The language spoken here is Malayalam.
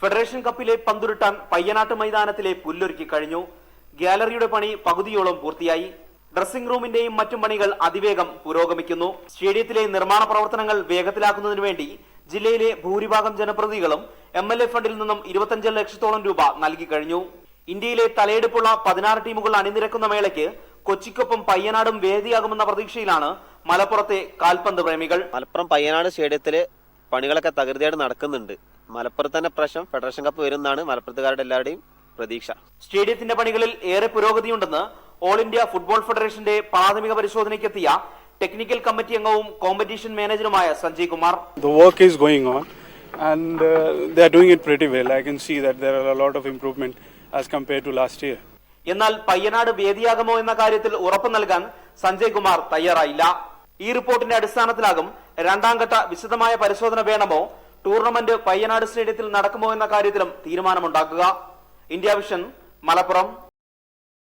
ഫെഡറേഷൻ കപ്പിലെ പന്തുരുട്ടാൻ പയ്യനാട്ട് മൈതാനത്തിലെ പുല്ലൊരുക്കി കഴിഞ്ഞു. ഗാലറിയുടെ പണി പകുതിയോളം പൂർത്തിയായി. ഡ്രസ്സിംഗ് റൂമിന്റെയും മറ്റും പണികൾ അതിവേഗം പുരോഗമിക്കുന്നു. സ്റ്റേഡിയത്തിലെ നിർമ്മാണ പ്രവർത്തനങ്ങൾ വേഗത്തിലാക്കുന്നതിനു വേണ്ടി ജില്ലയിലെ ഭൂരിഭാഗം ജനപ്രതിനിധികളും എം എൽ എ ഫണ്ടിൽ നിന്നും ഇരുപത്തിയഞ്ച് ലക്ഷത്തോളം രൂപ നൽകി കഴിഞ്ഞു. ഇന്ത്യയിലെ തലയെടുപ്പുള്ള പതിനാറ് ടീമുകൾ അണിനിരക്കുന്ന മേളയ്ക്ക് കൊച്ചിക്കൊപ്പം പയ്യനാടും വേദിയാകുമെന്ന പ്രതീക്ഷയിലാണ് മലപ്പുറത്തെ കാൽപന്ത് പ്രേമികൾ. മലപ്പുറം പയ്യനാട് സ്റ്റേഡിയത്തിലെ പണികളൊക്കെ തകൃതിയായിട്ട് നടക്കുന്നുണ്ട്. മലപ്പുറത്ത് തന്നെ പ്രശ്നം ഫെഡറേഷൻ കപ്പ് വരുന്നതാണ് മലപ്പുറത്തുകാരുടെ എല്ലാവരുടെയും പ്രതീക്ഷ സ്റ്റേഡിയത്തിന്റെ പണികളിൽ ഏറെ പുരോഗതിയുണ്ടെന്ന് ഓൾ ഇന്ത്യ ഫുട്ബോൾ ഫെഡറേഷന്റെ പ്രാഥമിക പരിശോധനയ്ക്കെത്തിയ ടെക്നിക്കൽ കമ്മിറ്റി അംഗവും competition മാനേജറുമായ Sanjay Kumar The work is going on and uh, they are doing it pretty well. I can see that there are a lot of improvement as compared to last year. എന്നാൽ പയ്യനാട് വേദിയാകുമോ എന്ന കാര്യത്തിൽ ഉറപ്പ് നൽകാൻ സഞ്ജയ് കുമാർ തയ്യാറായില്ല ഈ റിപ്പോർട്ടിന്റെ അടിസ്ഥാനത്തിലാകും രണ്ടാം ഘട്ട വിശദമായ പരിശോധന വേണമോ ടൂർണമെന്റ് പയ്യനാട് സ്റ്റേഡിയത്തിൽ നടക്കുമോ എന്ന കാര്യത്തിലും തീരുമാനമുണ്ടാക്കുക. India vision Malappuram.